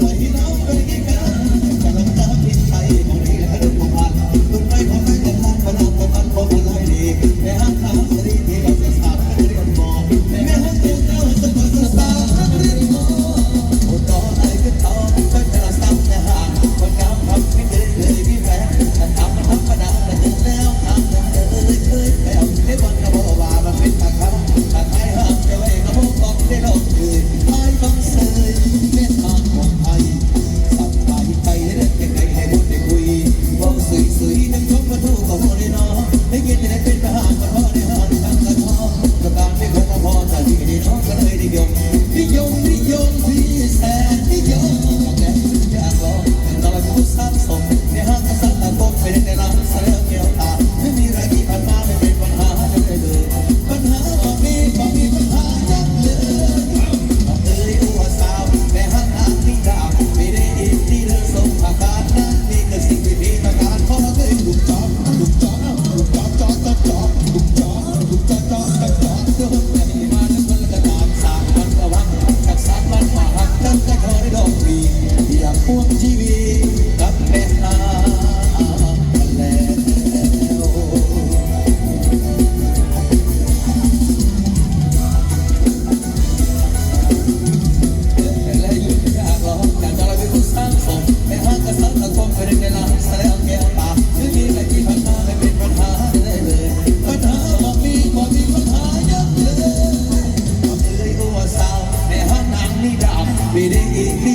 Não. Don't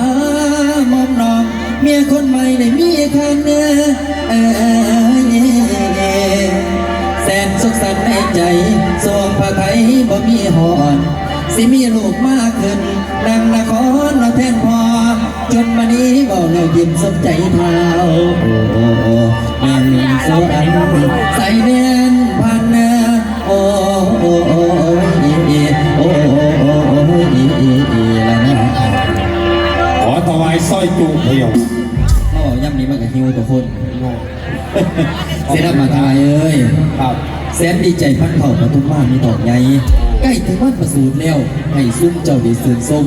ามอมน้องเมียคนใหม่ได้มีคันเอ้ยเอแสนสุขสันต์ในใจสวงผ้าไทยบ่มีหอนสิมีลูกมากขึ้นดังนครเราแทนพอ จนมานี้บอกเรายิ้มสมใจเท้าโอ้โอ้โอ้แม่นสวรรค์ใส่เนีย อยจูเพียวโอ้ย่ำนี้มันก็หิวตัวคนเสียดมาทายเอ้ยครับแสนดีใจพันเผ่าปทุมมามีดอกใหญ่ใกล้ถึงวันประสูติแล้วให้ซุ้มเจ้าดีสื่นส้ม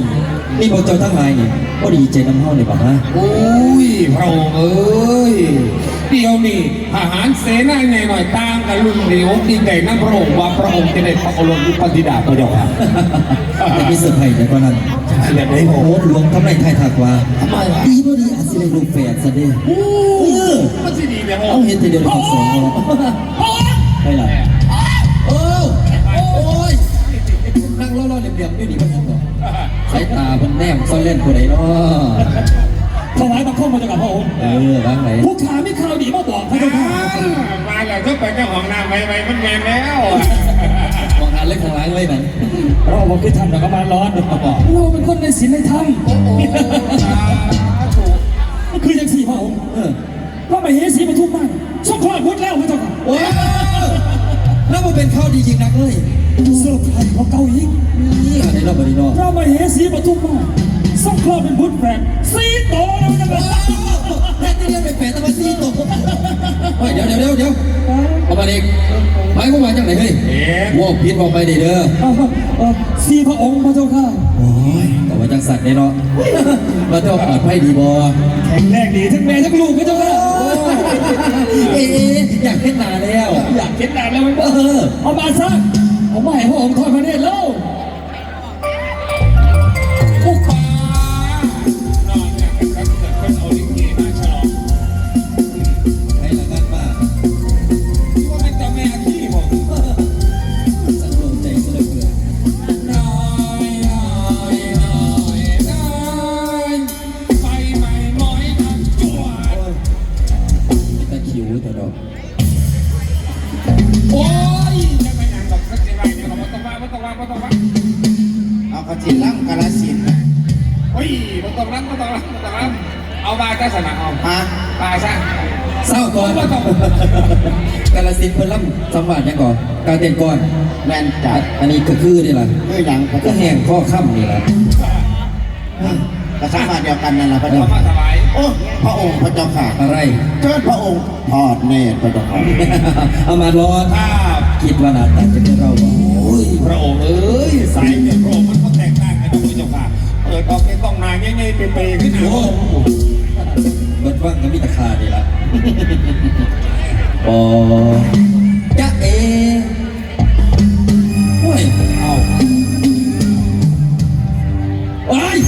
นี่พวกเจ้าทั้งหลายนี่ก็ดีใจน้ำเฮาเลยป่ะฮะโอ้ยพระองค์เอ้ย เดี๋ยวนี้ทหารเสนาใหญ่หน่อยต่างกันรุ่นเดียวดีใจนั่งพระองค์ว่าพระองค์จะได้พระโอรสยุปฏิดาตัวเดียวกันแต่มีเซอร์ไพรส์แต่ก็นั้นอยากได้โหโอ้หลวงทำไรไทยถักว่าทำไมวะดีบ่ดีอาจสิได้ลูกแฝดซะเด้เออมันสิดีเนี่ยพระอเอางค์เห็นทีเดียวเลยทั้งสองเนาะไปล่ะโอ้โอ้ยนั่งล้อๆเหลี่ยมๆอยู่นี่บ่เห็นบ่สายตาเพิ่นแนมซ่อนเล่นผู้ใดเนาะ ถวายบังคมมาจากพระองค์เออวางไหนผู้ขาไม่ข่าวดีมาบอกพระเจ้าค่ะมาแล้วก็ไปเจ้าของน้ำไปไปมันแมนแล้วมองหาเล็กข้างหล่างเลยนั่นเราบอกคือทำแต่ก็มาร้อนเราเป็นคนในศีลในธรรมคือยังสี่พระองค์เออว่าไปเฮสีปทุมมาสงครามพุทธแล้วพระเจ้าค่ะโอ้ยแล้วมันเป็นข้าวดีจริงนักเลยเสื้อผ้าของเก่าอีกนี่อันนี้เราบริโนอเราไปเฮสีปทุมมาสงครามเป็นพุทธแฝด เฮ้ยเดี๋ยวเดี๋ยวเดี๋ยวเดี๋ยวเอามาเด็กหมายความว่าจังไหนเฮ้ยโว้ผิดบอกไปเด้อเด้อสี่พระองค์พระเจ้าค่ะโอ้ยแต่ว่าจังสัตว์เนี่ยเนาะมาเจ้าปลอดภัยดีบ่แข็งแรงดีทั้งแม่ทั้งลูกพระเจ้าค่ะเอ๊ะอยากเห็นหน้าแล้ว อยากเห็นหน้าแล้วมันเออเอามาซะผมไม่ให้พระองค์ทอดพระเนตรแล้ว เต้นก่อนแม่นจัดอันนี้ก็คือนี่ล่ะเพื่อหยังพระก็เจ้าแห่งข้อค่ำนี่ล่ะกระสัมมาเดียวกันนั่นแหละพระเอาเจ้ามาถวายโอ้พระองค์พระเจ้าค่ะอะไร เชิญพระองค์ทอดเนตรพระเจ้าค่ะเอามารอข้าคิดว่าหน้าตาจะเป็นเราบ่โอ้ยพระองค์เอ้ยสายเนี่ยพระองค์มันก็แตกต่างกันนะพระเจ้าค่ะเปิดออกเป็นต้องนายง่ายๆเปย์ๆขึ้นหนาโอ้เบิดว่างก็มีแตะคานี่ล่ะอ๋อจ๊ะเอ ไอ้ย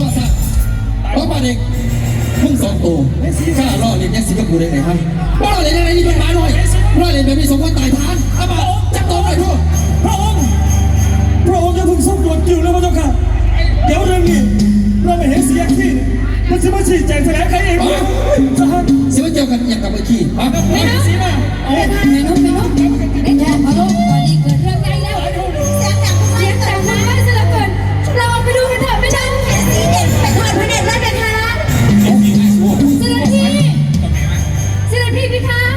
ว่าซะเพราะมาเด็กมึงสองตัวข้าล่อเรียนยังสิงคโปร์ได้ไงฮะว่าล่อเรียนยังไงนี่เป็นหมาหน่อยล่อเรียนแบบมีสมควรตายทานเอามาจับตัวหน่อยดูพระองค์พระองค์จะถึงสมควรกิวแล้วพระเจ้าค่ะเดี๋ยวเรื่องนี้เราไม่เห็นเสียขี้มันจะมาชี้แจงแถลงใครเองวะทหารเสียว่าเกี่ยวกันอย่างกับเมื่อกี้ฮะไม่เห็นสีมาเอาไปทางไหนน้องไปน้องไอ้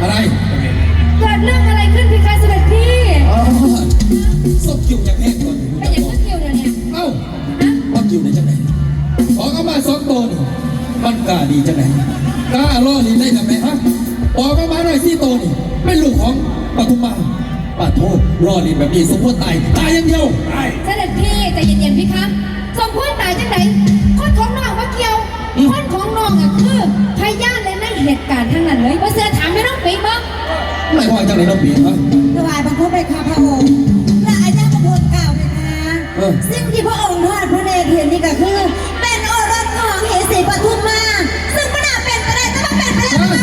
อะไรเกิดเรื่องอะไรขึ้นพี่คะเสด็จพี่อ๋อศพกิ่วอย่างแห้งก่อนเป็นอย่างนั้นเดียวเดียวเนี่ยเอ้าว่ากิ่วได้จังไหนขอเข้ามาสองตัวนี่มันกล้าดีจังไหนกล้าล่อลีนได้จังไหนฮะออกเข้ามาหน่อยสี่ตัวนี่เป็นลูกของปทุมมาปาโทล่อลีนแบบนี้สมควรตายตายอย่างเดียวไอ้เสด็จพี่ใจเย็นๆพี่คะสมควรตายจังไหนคนของน้องมาเกี่ยวคนของน้องอะคือ เหตุการณ์ทั้งนั้นเลยว่าเสือถามไม่ต้องปีบ้างไม่ว่าจังไหนน้องปีฮะถวายบังคมไปค่ะพระองค์และอาญาประพลกล่าวเลยค่ะเออสิ่งที่พระองค์ทอดพระเนตรเห็นนี่ก็คือ เป็นโอรสของเหสีปทุมมา ซึ่งมันอาจเป็นไปได้แต่มันเป็นไปแล้วค่ะ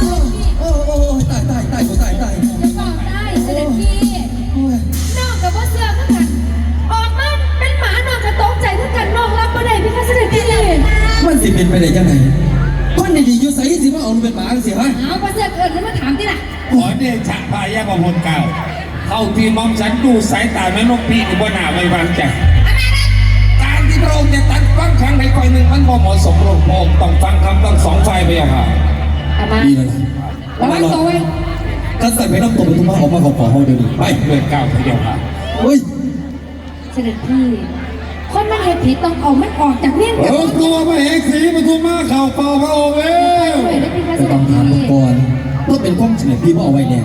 พระองค์โอ้โอ้ตายตายตายตายตายจะตอบได้เสด็จพี่นอกกับว่าเสือขึ้นกันออกมาเป็นหมานอกกระตกใจขึ้นกันนอกรับบ่ได้พี่คะเสด็จพี่มันสิเป็นไปได้จังไหนคนดีๆอยู่ใส่สิว่า เอาลูกเป็นหมาสิฮะเอาพอเสือเกิดแล้วมาถามที่ล่ะขอเดชะพายาประพลเก่าเท่าที่มอมฉันดูสายตาแม่นกพี่ที่บ่หน้าไว้วางใจการที่พระองค์จะตัดฟังครั้งใดคอยหนึ่งมันบ่เหมาะสมพระองค์ต้องฟังคำต้องสองฝ่ายไปอย่างค่ะเอามาดีแล้วล่ะระวังตัวไว้ถ้าใส่ไปน้ำตกปทุมมาออกมาขอขอเขาเดี๋ยวนี้ไปเลือดเก้าทีเดียวค่ะเฮ้ยเสด็จพี่คนมันเหตุ ผิดต้องเอามันออกจากเวียนเออตัวมาเอกสีปทุมมาเข่าเป่าพระองค์แล้วเลยได้พี่คะเสจะด็ต้อจงถามพี่ก่อนเพื่อเป็นข้อมเฉลยพี่ว่าเอาไว้แน่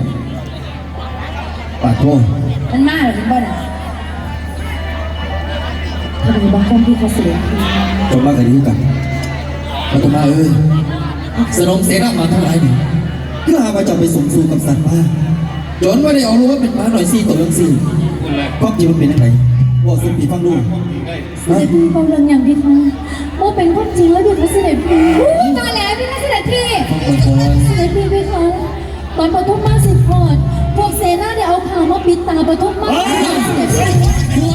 ปาโทษมันมาหรือบ่น่ะพอดีบางคนพี่คะเสด็จพี่จนมากกันนี้กันปทุมมาเอ้ยสนมเสนามาทั้งหลายนี่เพื่อหาว่าจะไปสมสู่กับสัตว์มาจนว่าได้เอารู้ว่าเป็นหมาหน่อยสี่ตัวเรื่องสี่คุณเลยก็จริงมันเป็นยังไงว่าสุปีฟังดู เสด็จพี่เบาเรื่องอย่างพี่คะว่าเป็นความจริงแล้วพี่คะเสด็จพี่ตายแล้วพี่คะเสด็จพี่ฟังก่อนเสด็จพี่พี่คะตอนปฐมมาสิบพอดพวกเซนาเนี่ยเอาผ้าวมาปิดตาปฐมมาเสด็จพี่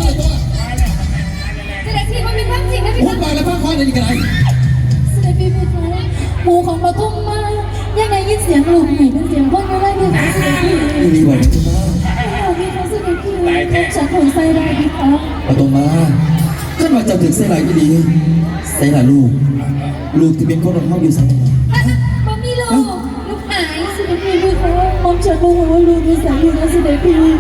เสด็จพี่มันเป็นความจริงนะพี่พูดคะมาแล้วพักคอยในนี่กันไรเสด็จพี่พี่คะหมูของปฐมมายังได้ยินเสียงลูกหม่เป็นเสียงคนไม่ได้พี่คะเสด็จพี่นี่ดีกว่าปทุมมาพี่คะเสด็จพี่ฉันถูกใส่ได้พี่คะปทุมมา ขึ้นมาจะถึงเส้นไหลดีๆเส้นไหลลูก ลูกที่เป็นคนของเขาอยู่สังมันมีลูก ลูกหายเสด็จพี่พี่คะมอมฉันโมโหลูกในสายพี่คะเสด็จพี่นี่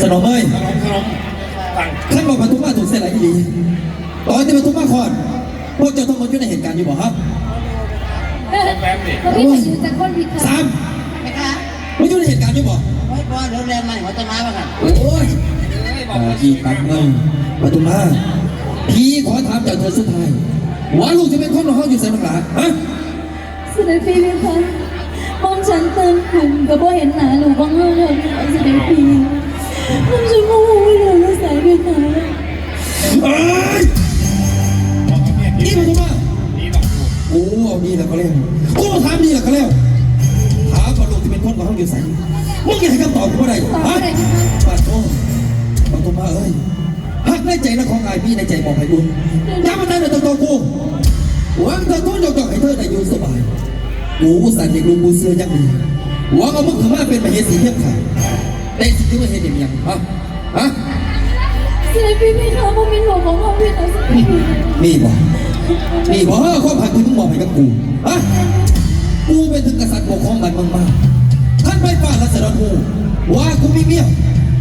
สนมเอ้ยขนมขนมฟังขั้นบอกปทุมมาถูกเส้นไหลดีตอนที่ปทุมมาคอนพวกเจ้าต้องมาอยู่ในเหตุการณ์อยู่บ่ครับเขาพี่จะอยู่จากคนผิดค่ะสามไหมคะมาอยู่ในเหตุการณ์อยู่บ่โอ้ย พ่อเดี๋ยวเรียนใหม่หัวจะมาบ้างค่ะโอ้ยตาที่ตักเงินปทุมมาพี่ขอถามเจ้าเธอสุดท้ายว่าลูกจะเป็นคนของเขาอยู่ใส่บังหลาฮะเสด็จพี่พี่คะมองฉันตื่นขึ้นก็บ่เห็นหน้าหนูบ้างเลยเสด็จพี่มองฉันโง่ไม่รู้ว่าสายพี่คะเอ้ยบอกกับเมียนี่ดีมันมาดีต้องดูโอ้เอาดีแล้วก็แล้วโอ้ถามดีแล้วก็แล้ว อยู่ใส่มึงยากให้คำตอบกูว่ไรตอบฮะอะไรพี่คะปาโต้ปาโต้มาเอ้ยหักในใจนะของไอายพี่ในใจบอกให้บุญย้ำมาได้ในตัวกูหวังเธอทุ่งยกให้เธอได้อยู่สบายกูอุตส่าห์เด็กลูกกูเสื้อยังดีหวังเอามึงขึ้นมาเป็นมเหสีเทียบขาได้สิ่งที่ว่าเห็นอย่างยังฮะฮะเสด็จพี่พี่คะโมเมนต์ของของพี่คะเสด็จพี่นี่บอกนี่บอกความหักที่มึงมอบให้กับกูฮะกูเป็นถึงกษัตริย์ปกครองบ้านเมืองมาท่าน ไปฟ้ารัศดรหูว่ากูมีเมีย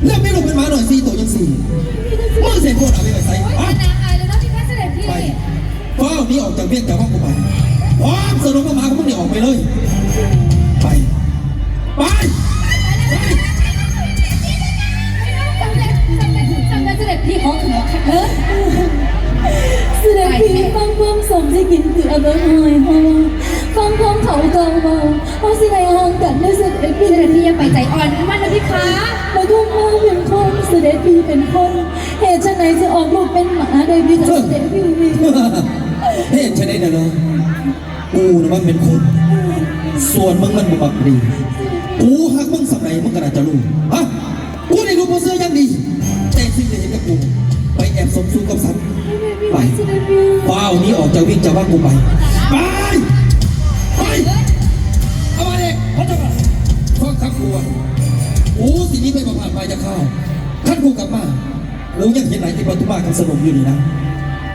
แล้วไม่ลงเป็นหมาหน่อยสี่ตัวยังสี่มึงเสียโคตรเอาไปไปใส่โอ๊ยฮะนาอายเลยนะพี่คะเสด็จพี่ไปเฝ้านี้ออกจากเวียงจากห้องกูไปพร้อมสรุปว่าหมาของมึงเนี่ยออกไปเลย ออกลูกเป็นหมาได้พี่กับเสด็จพี่วีเฮ้ยใช่ได้เด้อเนะกูนะมันเป็นคน ส่วนมึงมันบุบักดี กูหักมึงสมัยมึงก็น่าจะรู้ฮะกูได้รู้โพสเซอร์ยังดีแต่สิ่งที่เห็นกับกู ไปแอบสมสู่กับสัตว์ไปเฝ้านี้ออกจากวิ่งจากว่างกูไป ไป กูยังเห็นไหนที่ประตูบ้านกับสนมอยู่นี่นะ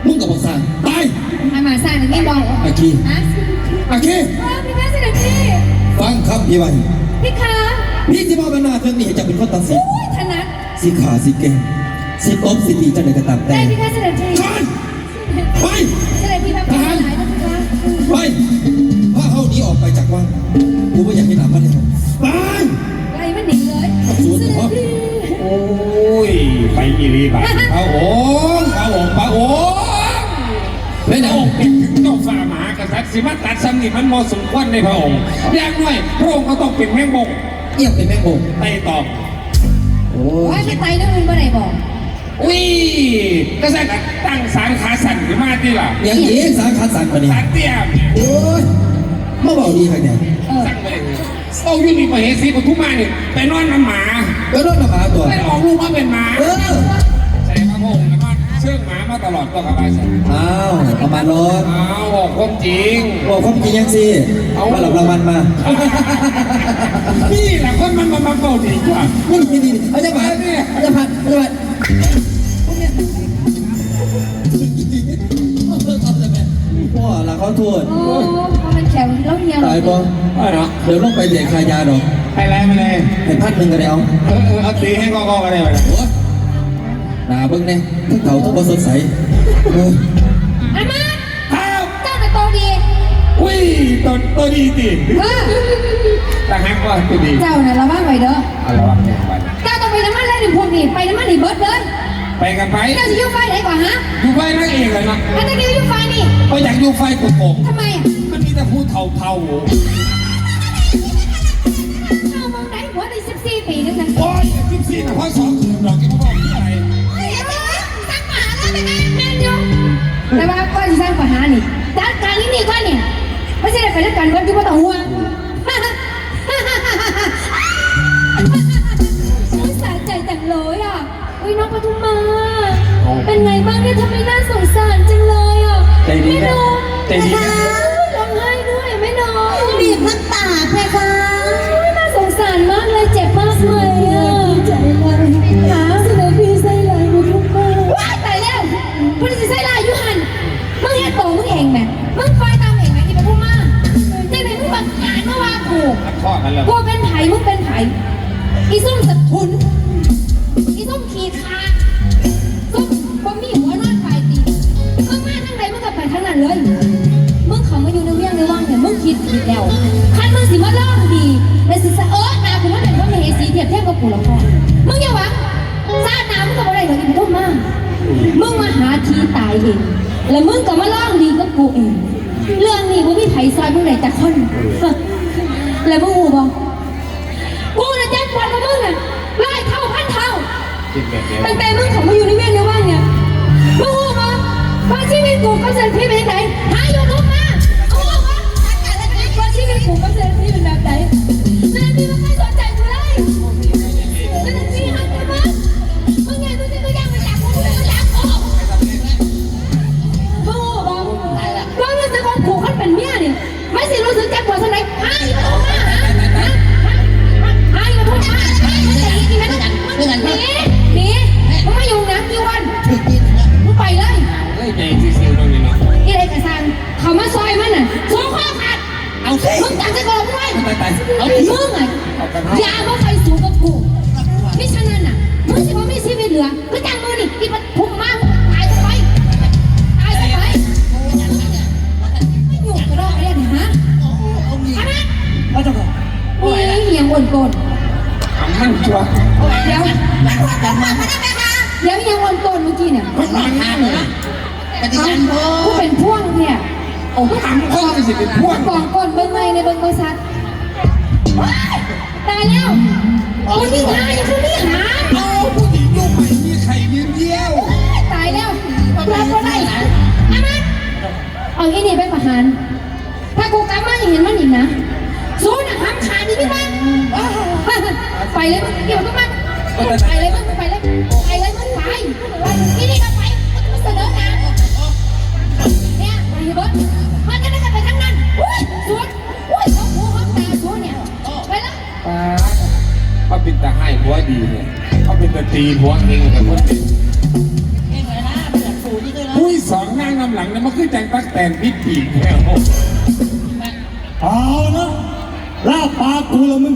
มึงกับบอกสร้างไปอามาสร้างนี่บอกอาคีฮะอาคีพี่คะเสด็จพี่ฟังคำพี่ไว้พี่คะพี่ที่มาบรรณาเรื่องนี้จะเป็นคนตัดสินอุ้ยถนัดสิขาสิเก่งสิตบสิตีจะไหนก็ตามแต่ได้พี่คะเสด็จพี่ข้านไปเสด็จพี่แบบเป็นหลายนะพี่คะไปพาเขาหนี้ออกไปจากวังกูไม่อยากให้หนามัน สิมาตัดซ้ำนี่มันเหมอสมควรในพระองค์อย่างน้อยพระองค์ก็ต้องเป็นแม่งบงเอียบเป็นแมงโมไต่ตอบโอ้โอ้ยไม่ไตเรื่องอื่นบ่ไหนบอกอุ้ยกษัตริย์ตั้งสารขาสั่นขึ้นมาที่ล่ะยังเอกสารคัดสารมาเนี่ยสารเตี้ยมโอ้ยมาบอกดีครับเนี่ยเออสั่งไปเอาอยู่นี่มาเฮสีปทุมมาเนี่ยไปนอนน้ำหมาก็รถน้ำหมาตัวได้ออกลูกมาเป็นหมา มามาตลอดก็กระบายใส่อ้าวเอามารถเอาบอกความจริง บอกความจริงยังสิมาหลับรางวัลมานี่แหละคนมันมามาเฝ้าดีกว่านี่นี่นี่เอาจะผ่านเอาจะผ่านเอาจะผ่านพ่อละเขาโทษโอ้มันแข็งแล้วเหี่ยวตายปะเอาเนาะเดี๋ยวต้องไปเด็กขายยาดอกให้ไรมาเลยให้พันหนึ่งก็ได้เอาเออเออเอาตีให้กอกๆกันเลยไปโอ้ หนาเบิ้งเนี่ยทั้งเขาทั้งบสดใสเอออามาอ้าวเจ้าน่ะโตดีอุ้ยตัวตัวดีดิเออต่างหากว่าตัวดีเจ้าน่ะระวังไว้เด้อเอาละวะเนี่ยไปเจ้าต้องไปน้ำมันเลยหนึ่งพวกนี้ไปน้ำมันนี่เบิดเลยไปกันไปเจ้าจะยุ่งไฟไหนกว่าฮะอยู่ไฟนั่งเองเลยนะอันนี้ยุ่งไฟนี่ก็อยากอยู่ไฟกุโกงทำไมอะมันมีแต่พูดเท่าเท่าเข้ามองไหนหัวในสิบสี่ปีนึงนะโอ้ยจิ๊บซี่นะพ่อสองคืนดอกกินพ่อ แล้วเป็นไงแม่นยุ่งแต่ว่าก่อนจะสร้างปัญหานี่จัดการนี่นี่ก่อนนี่ไม่ใช่ไปด้วยกันวันที่ไม่ต้องห่วงสงสารใจแต่งเลยอะอุ้ยน้องปทุมมา เป็นไงบ้างเนี่ยทำไมน่าสงสารจังเลยอะใจดีแม่นะน้องใจดีนะ ข้อกันเลยกูเป็นไผ่มึงเป็นไผ่อีส้มสะทุน อีส้มขี่ขาส้มบ่มีหัวนอนปลายตีมึงมาทางไหนมึงก็ไปทางนั้นเลย มึงเขามาอยู่ในเวียงในว่างเนี่ยมึงคิดผิดแล้วคันมึงสิมาล่องดีและสิสะเอิร์ดนากูว่าเป็นพระมเหสีเทียบเทียบกับกูหรอกพ่อมึงอย่าหวังซาดน้ำมึงก็บ่ได้หรอกอีกทุ่มมามึงมาหาทีตายเอง แล้วมึงก็มาล่องดีกับกูเอง เรื่องนี้กูมีไผ่ซอยมึงไหนแต่คน แล้วมึงหูบอกกูน่ะแจ้งความกับมึงน่ะร้อยเท่าพันเท่ากินแบบนี้ตั้งแต่มึงเขับมาอยู่ในเวียนในว่างเนี่ยมึงหูมาว่าชีวิตกูกับเซนพี่เป็นไหนหาอยู่ทุกมาเอาหูมาว่าชีวิตกูกับเซนพี่เป็นแบบไหนเซนพี่มันไม่สน หนีมึงไม่อยู่นะกี่วันมึงไปเลยเฮ้ยใจซิวๆตรงนี้เนาะอีไรกระซังเขามาซอยมันน่ะสองข้อขาดเอาสิมึงจับจะโกงไว้ไปไปเอามึงอะอย่ามา ปฏิญาณพ่อกูเป็นพ่วงเนี่ยโอ้ทำข้อสิเป็นพวกกองก้นเบิ้งไม่ในเบิ้งบริษัทตายแล้วคนที่หาอย่าคนที่หาเอาผู้หญิงลูกใหม่มีใครยืนเยี่ยวตายแล้วรับก็ได้อามันเอาอีนี่ไปประหารถ้ากูกลับมาอย่างเห็นมันอีกนะสู้นะห้ามขาดดิพี่มันไปเลยมึงเกี่ยวกับมันไปเลยมึงไปเลยไปเลย เขาเป็นตาให้ผัวดีเนี่ยเขาเป็นตาตีผัวเองแต่คนเป็นผู้สองนั่งนำหลังเนี่ยมันคือจังตักแตนพิษปีกแถวเอานะลาบปากกูละมึง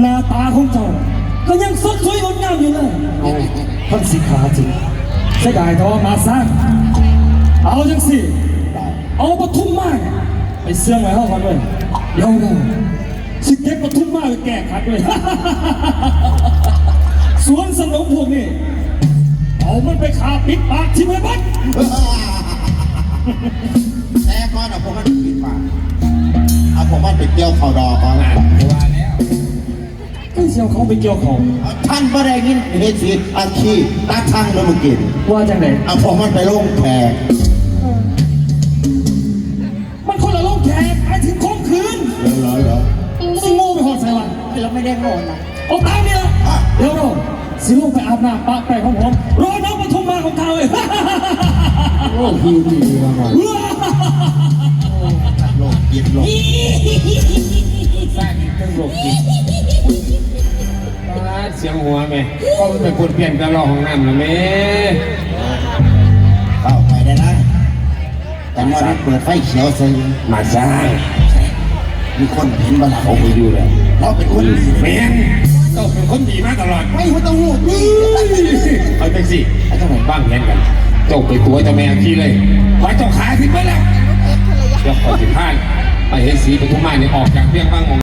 หน้าตาของเจ้าก็ยังสดสวยงดงามอยู่เลยท่านสิขาจริงเสียดายทอมาสร้างเอาจังสิเอาปทุมมากไปเสื่องไว้ห้องกันเลย เดี๋ยวเราสิเก็บปทุมมากไปแก้ขัดเลยสวนสนมพวกนี้เอามันไปขาปิดปากที่มันบัดแต่ก่อนเอาผมมันปิดปากเอาผมมันไปเกี่ยวเข่าดอกก่อนอะว่าแล้วก็เสียวเขาไปเกี่ยวของท่านบ่ได้ยินเหตุสิอาชีพตาช่างแล้วเมื่อกี้ว่าจังไหนเอาผมมันไปลงแขก เราไม่ได้โง่นะเอาตามนี่ละเดี๋ยวเราสิลงไปอาบน้ำปะแป้งของผมรอน้องปทุมมาของเขาเลยโอ้หิวดีมากโลกจิตโลกสร้างอีกเครื่องหลบอีกป้าเสียงหัวแม่ก็มันเป็นคนเปลี่ยนกระรอกของน้ำนะแม่เข้าไปได้นะแต่ว่านั้นเปิดไฟเขียวใส่มาสร้างมีคนเห็นบ้านเขาเขาไปอยู่แล้ว เราเป็นคนดีแมนก็เป็นคนดีมาตลอดไม่เขาต้องหูดีเอาจังสิไอ้เจ้าไหนบ้างแย่งกันเจ้าไปตัวเจ้าแม่ขี้เลยขอเจ้าขาทิ้งไปแล้วเดี๋ยวขอสิพานไปเห็นสีปทุมมาเนี่ยออกจากเพียงบ้างมอง